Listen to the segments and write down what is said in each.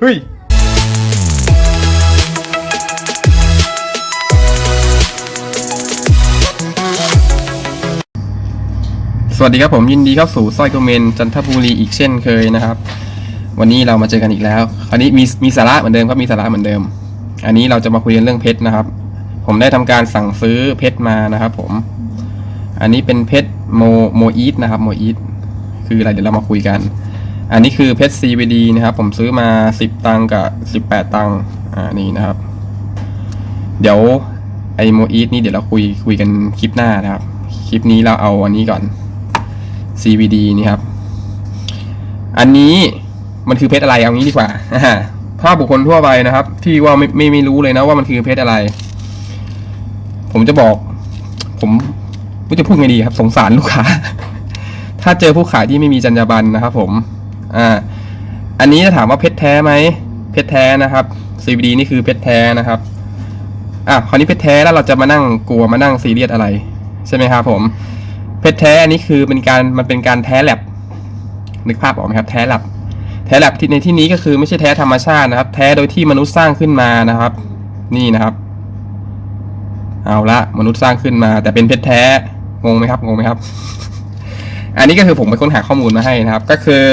เฮ้ยสวัสดีครับผมยินดีเข้าสู่สร้อยโกเมนจันทบุรีอีกเช่นเคยนะครับ วันนี้เรามาเจอกันอีกแล้ว คราวนี้มีมีสาระเหมือนเดิมครับมีสาระเหมือนเดิม อันนี้เราจะมาคุยกันเรื่องเพชรนะครับ ผมได้ทำการสั่งซื้อเพชรมานะครับ ผม อันนี้เป็นเพชรโมโมอีทนะครับโมอีทคืออะไรเดี๋ยวเรามาคุยกัน อันนี้คือเพชร CVD นะครับ ผมซื้อมา 10 ตังกับ 18 ตังอ่านี่นะครับ เดี๋ยวไอโมอีทนี่เดี๋ยวเราคุยคุยกันคลิปหน้านะครับ คลิปนี้เราเอาอันนี้ก่อน CVD นี่ครับ อันนี้มันคือเพชรอะไรเอางี้ดีกว่าอ่าถ้าบุคคลทั่วไปนะครับ ที่ว่าไม่ไม่ไม่รู้เลยนะว่ามันคือเพชรอะไร ผมจะบอก ผมไม่จะพูดไงดีครับ สงสารลูกค้า ถ้าเจอผู้ขายที่ไม่มีจรรยาบรรณนะครับผม อ่าอันนี้จะถามว่าเพชรแท้ไหมเพชรแท้นะครับ CVD นี่คือเพชรแท้นะครับอะคราวนี้เพชรแท้แล้วเราจะมานั่งกลัวมานั่งซีเรียสอะไรใช่ไหมครับผมเพชรแท้อันนี้คือเป็นการมันเป็นการแท้แลบนึกภาพออกไหมครับแท้แลบแท้แลบที่ในที่นี้ก็คือไม่ใช่แท้ธรรมชาตินะครับ แท้โดยที่มนุษย์สร้างขึ้นมานะครับ นี่นะครับ เอาละมนุษย์สร้างขึ้นมา แต่เป็นเพชรแท้งงไหมครับงงไหมครับ อันนี้ก็คือผมไปค้นหาข้อมูลมาให้นะครับ ก็คือ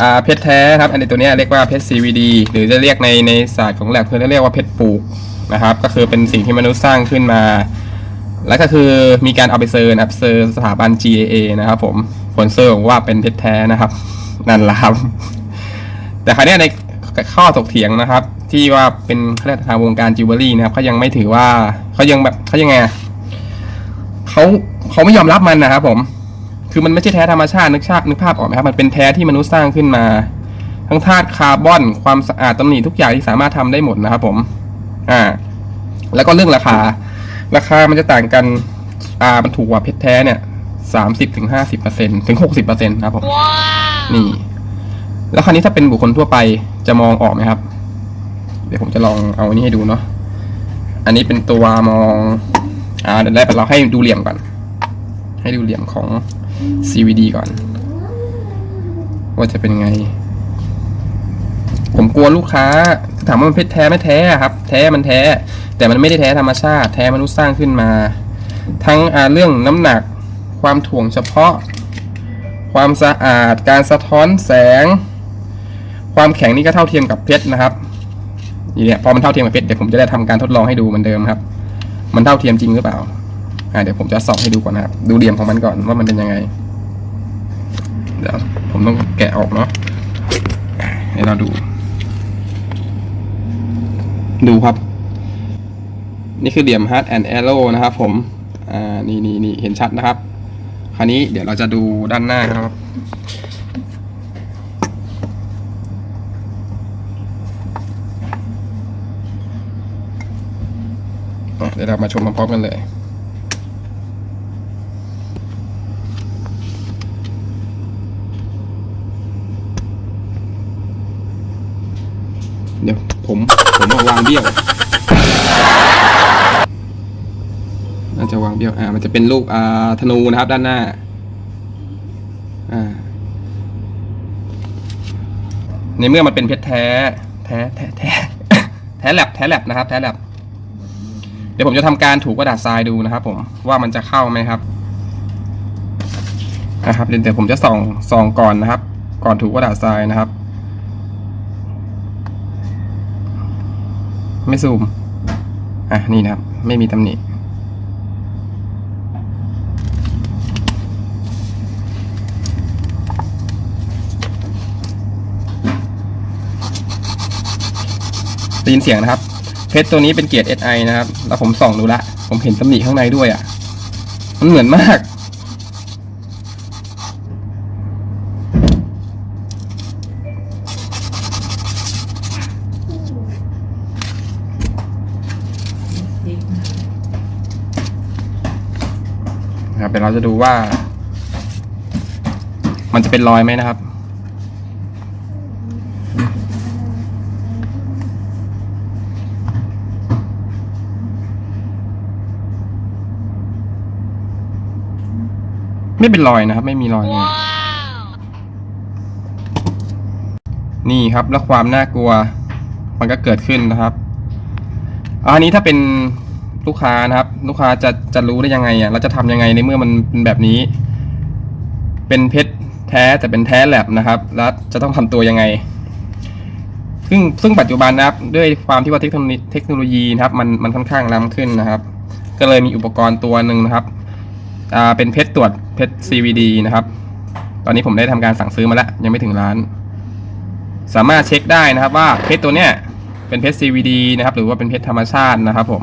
อ่าเพชรแท้ครับ อันนี้ตัวนี้เรียกว่าเพชร CVD หรือจะเรียกในในศาสตร์ของแลบคือเรียกว่าเพชรปลูกนะครับ ก็คือเป็นสิ่งที่มนุษย์สร้างขึ้นมา แล้วก็คือมีการเอาไปเซอร์นะครับเซอร์สถาบัน GAA นะครับผมผลเซอร์บอกว่าเป็นเพชรแท้นะครับ นั่นแหละครับ แต่คราวนี้ในข้อถกเถียงนะครับ ที่ว่าเป็นเขาเรียกทางวงการจิวเวลรี่นะครับเขายังไม่ถือว่าเขายังแบบเขายังไงเขาเขาไม่ยอมรับมันนะครับผม คือมันไม่ใช่แท้ธรรมชาตินึกชาตินึกภาพออกไหมครับ มันเป็นแท้ที่มนุษย์สร้างขึ้นมา ทั้งธาตุคาร์บอน ความสะอาดตำหนิทุกอย่างที่สามารถทำได้หมดนะครับผม อ่า แล้วก็เรื่องราคา ราคามันจะต่างกัน อ่า มันถูกกว่าเพชรแท้เนี่ยสามสิบถึงห้าสิบเปอร์เซ็นถึงหกสิบเปอร์เซ็นต์ครับผม นี่ แล้วคราวนี้ถ้าเป็นบุคคลทั่วไปจะมองออกไหมครับ เดี๋ยวผมจะลองเอาอันนี้ให้ดูเนาะ อันนี้เป็นตัวมอง อ่า เดี๋ยวแรกเราให้ดูเหลี่ยมก่อน ให้ดูเหลี่ยมของ CVD ก่อน ว่าจะเป็นไง ผมกลัวลูกค้า ถามว่ามันเพชรแท้ไม่แท้ครับ แท้มันแท้ แต่มันไม่ได้แท้ธรรมชาติ แท้มนุษย์สร้างขึ้นมา ทั้งเรื่องน้ำหนักความถ่วงเฉพาะ ความสะอาด การสะท้อนแสง ความแข็งนี่ก็เท่าเทียมกับเพชรนะครับนี่เนี่ยพอมันเท่าเทียมกับเพชรเดี๋ยวผมจะได้ทำการทดลองให้ดูเหมือนเดิมครับ มันเท่าเทียมจริงหรือเปล่า อ่าเดี๋ยวผมจะส่องให้ดูก่อนนะครับ ดูเหลี่ยมของมันก่อนว่ามันเป็นยังไง เดี๋ยวผมต้องแกะออกเนาะให้เราดู ดูครับ นี่คือเหลี่ยม hard and arrow นะครับผม อ่า นี่นี่นี่เห็นชัดนะครับ คราวนี้เดี๋ยวเราจะดูด้านหน้าครับเดี๋ยวเรามาชมพร้อมๆกันเลย เดี๋ยว ผมผมเอาวางเบี้ยว น่าจะวางเบี้ยว อ่า มันจะเป็นรูปอ่าธนูนะครับ ด้านหน้า อ่า ในเมื่อมันเป็นเพชรแท้ แท้แท้แท้แท้แลบแท้แลบนะครับ แท้แลบเดี๋ยวผมจะทำการถูกระดาษทรายดูนะครับ ผมว่ามันจะเข้าไหมครับนะครับเดี๋ยวผมจะส่องส่องก่อนนะครับ ก่อนถูกกระดาษทรายนะครับ ไม่ซูม อะ นี่นะครับ ไม่มีตำหนิ ได้ยินเสียงนะครับ เพชรตัวนี้เป็นเกียรด SI นะครับ แล้วผมส่องดูละ ผมเห็นตำหนิข้างในด้วยอะ่ะ มันเหมือนมาก นะครับ เดี๋ยวเราจะดูว่า มันจะเป็นรอยไหมนะครับ ไม่เป็นรอยนะครับ ไม่มีรอยเลยนี่ครับแล้วความน่ากลัว มันก็เกิดขึ้นนะครับอันนี้ถ้าเป็น ลูกค้านะครับ ลูกค้าจะจะรู้ได้ยังไงอะเราจะทำยังไงในเมื่อมันเป็นแบบนี้ เป็นเพชรแท้แต่เป็นแท้แลบนะครับ แล้วจะต้องทำตัวยังไง ซึ่งซึ่งปัจจุบันนะครับ ด้วยความที่ว่าเทคโนโลยีเทคโนโลยีนะครับ มันมันค่อนข้างล้ำขึ้นนะครับ ก็เลยมีอุปกรณ์ตัวหนึ่งนะครับอ่าเป็นเพชรตรวจเพชร CVD นะครับ ตอนนี้ผมได้ทำการสั่งซื้อมาแล้ว ยังไม่ถึงร้าน สามารถเช็คได้นะครับว่าเพชรตัวเนี้ยเป็นเพชร CVD นะครับ หรือว่าเป็นเพชรธรรมชาตินะครับผม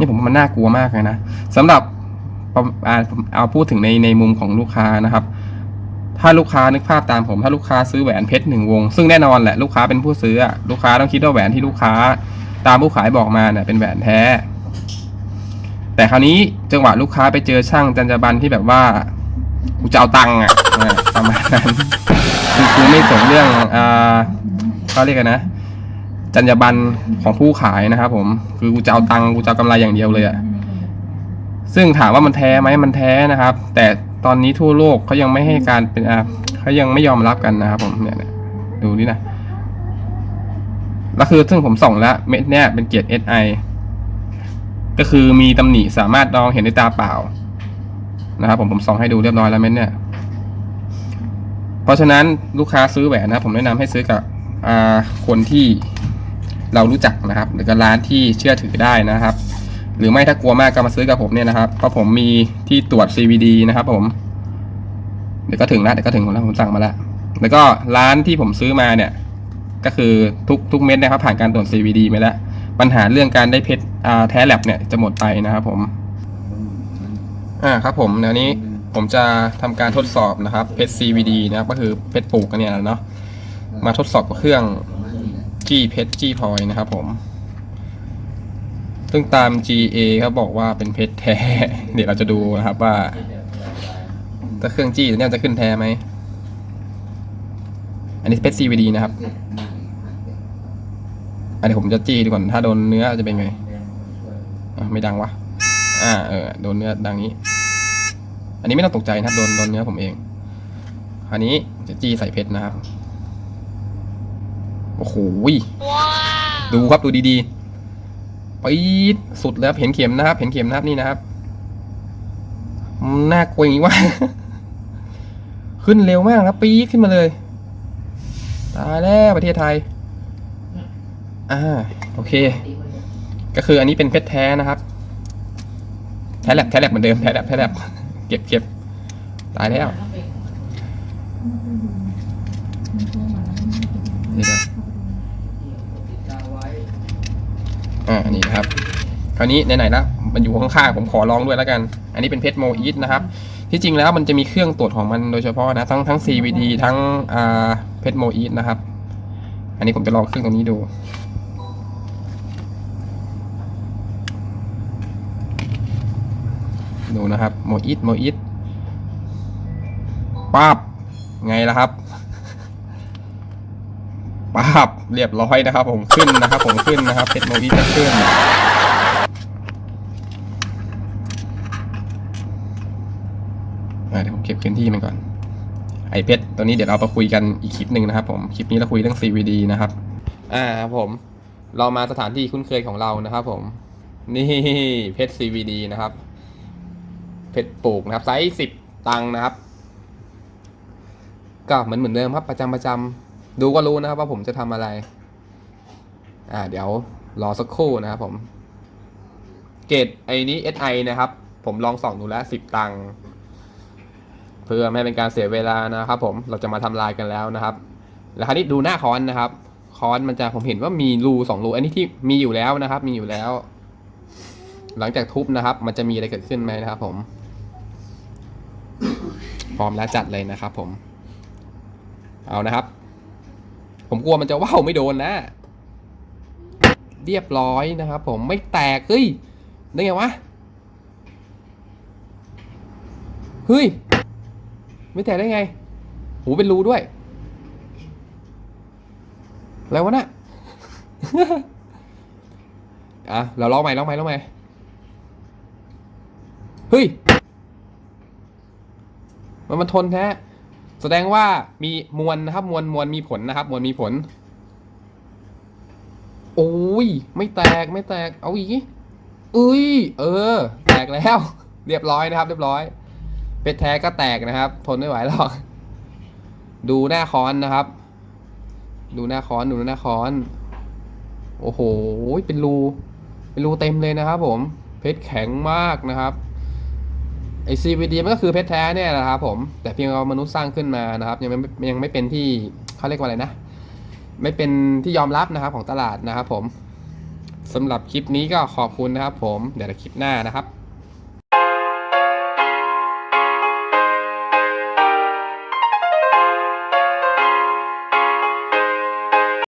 นี่ผมว่ามันน่ากลัวมากเลยนะสำหรับเอาพูดถึงในในมุมของลูกค้านะครับ ถ้าลูกค้านึกภาพตามผม ถ้าลูกค้าซื้อแหวนเพชรหนึ่งวง ซึ่งแน่นอนแหละลูกค้าเป็นผู้ซื้อลูกค้าต้องคิดว่าแหวนที่ลูกค้า ตามผู้ขายบอกมาเนี่ยเป็นแหวนแท้ แต่คราวนี้จังหวะลูกค้าไปเจอช่างจรรยาบรรณที่แบบว่ากูจะเอาตังค์อะประมาณนั้นคือคือไม่สนเรื่องอ่าเขาเรียกกันนะ จรรยาบรรณของผู้ขายนะครับ ผมคือกูจะเอาตังกูจะเอากำไรอย่างเดียวเลยอะซึ่งถามว่ามันแท้ไหมมันแท้นะครับ แต่ตอนนี้ทั่วโลกเขายังไม่ให้การเป็นอ่าเขายังไม่ยอมรับกันนะครับ ผมเนี่ยดูนี่นะแล้วคือซึ่งผมส่องแล้วเม็ดเนี่ยเป็นเกียรติ SI ก็คือมีตำหนิสามารถมองเห็นด้วยตาเปล่า นะครับผมผมส่องให้ดูเรียบร้อยแล้วเม็ดเนี่ย เพราะฉะนั้นลูกค้าซื้อแหวนนะครับผมแนะนำให้ซื้อกับอ่าคนที่ เรารู้จักนะครับ หรือกับร้านที่เชื่อถือได้นะครับ หรือไม่ถ้ากลัวมากก็มาซื้อกับผมเนี่ยนะครับเพราะผมมีที่ตรวจ CVD นะครับ ผม เดี๋ยวก็ถึงแล้วเดี๋ยวก็ถึงแล้วผมสั่งมาแล้วแล้วก็ร้านที่ผมซื้อมาเนี่ย ก็คือทุกทุกเม็ดนะครับผ่านการตรวจ CVD มาแล้วปัญหาเรื่องการได้เพชรแท้แลบเนี่ยจะหมดไปนะครับ ผมอ่าครับ ผมเดี๋ยวนี้ผมจะทำการทดสอบนะครับเพชร CVD นะครับก็คือเพชรปลูกกันเนี่ยแหละเนาะมาทดสอบกับเครื่อง จี้เพชรจี้พลอยนะครับผม ซึ่งตาม GA เขาบอกว่าเป็นเพชรแท้ เดี๋ยวเราจะดูนะครับว่าถ้าเครื่องจี้ตัวเนี้ยจะขึ้นแท้ไหม อันนี้เพชร CVD นะครับ อันนี้ผมจะจี้ดูก่อน ถ้าโดนเนื้อจะเป็นไง ไม่ดังวะ อ่า เออ โดนเนื้อดังนี้ อันนี้ไม่ต้องตกใจนะครับ โดนโดนเนื้อผมเอง อันนี้จะจี้ใส่เพชรนะครับ โอ้โหดูครับดูดีๆปี๊ดสุดแล้วเห็นเข็มนะครับ เห็นเข็มนะครับนี่นะครับมันน่ากลัวอย่างนี้ว่า ขึ้นเร็วมากครับปี๊ดขึ้นมาเลยตายแล้วประเทศไทย อ่า โอเค ก็คืออันนี้เป็นเพชรแท้นะครับ แท้แลบแท้แลบเหมือนเดิมแท้แลบแท้แลบเก็บเก็บตายแล้วนี่นะ อ่านนี้นะครับคราวนี้ไหนๆแล้วมันอยู่ข้างๆผมขอลองด้วยแล้วกัน อันนี้เป็นเพชรโมอีทนะครับที่จริงแล้วมันจะมีเครื่องตรวจของมันโดยเฉพาะนะทั้งทั้ง CVD ทั้งอ่าเพชรโมอีทนะครับ อันนี้ผมจะลองเครื่องตรงนี้ดูดูนะครับโมอิดโมอิดป้าบไงล่ะครับ ป้าบเรียบร้อยนะครับ ผมขึ้นนะครับ ผมขึ้นนะครับเพชรโมอิดจะขึ้นเดี๋ยวผมเก็บพื้นที่มันก่อน ไอเพชรตัวนี้เดี๋ยวเรามาคุยกันอีกคลิปหนึ่งนะครับ ผมคลิปนี้เราคุยเรื่อง CVD นะครับ อ่าครับผม เรามาสถานที่คุ้นเคยของเรานะครับ ผม นี่เพชร CVD นะครับ เพชรปลูกนะครับไซส์สิบตังนะครับ ก็เหมือนเหมือนเดิมครับประจำประจำ ดูก็รู้นะครับว่าผมจะทำอะไร อ่า เดี๋ยวรอสักครู่นะครับผม เกรดไอ้นี้ SI นะครับ ผมลองส่องดูแล้วสิบตังค์เพื่อไม่เป็นการเสียเวลานะครับ ผมเราจะมาทำลายกันแล้วนะครับ แล้วคราวนี้ดูหน้าคอนนะครับ คอนมันจะผมเห็นว่ามีรูสองรูอันนี้ที่มีอยู่แล้วนะครับ มีอยู่แล้ว หลังจากทุบนะครับ มันจะมีอะไรเกิดขึ้นไหมนะครับ ผม พร้อมแล้วจัดเลยนะครับ ผม เอานะครับ ผมกลัวมันจะว่าวไม่โดนนะ เรียบร้อยนะครับผมไม่แตกเฮ้ยได้ไงวะเฮ้ยไม่แตกได้ไง หูเป็นรูด้วยแล้ววะน่ะอะเราลองใหม่ลองใหม่ลองใหม่เฮ้ยมันมันทนแท้ แสดงว่ามีมวลนะครับ มวลมวลมีผลนะครับ มวลมีผล โอ้ย ไม่แตกไม่แตก เอาอีกอุ้ย เออ แตกแล้ว เรียบร้อยนะครับ เรียบร้อยเพชรแท้ก็แตกนะครับ ทนไม่ไหวหรอก ดูหน้าค้อนนะครับ ดูหน้าค้อน ดูหน้าค้อน โอ้โห เป็นรู เป็นรูเต็มเลยนะครับผม เพชรแข็งมากนะครับ ไอ CVD มันก็คือเพชรแท้เนี่ยนะครับผมแต่เพียงเอามนุษย์สร้างขึ้นมานะครับยังไม่ยังไม่เป็นที่เขาเรียกว่าอะไรนะ ไม่เป็นที่ยอมรับนะครับของตลาดนะครับผมสำหรับคลิปนี้ก็ขอบคุณนะครับผมเดี๋ยวในคลิปหน้านะครับ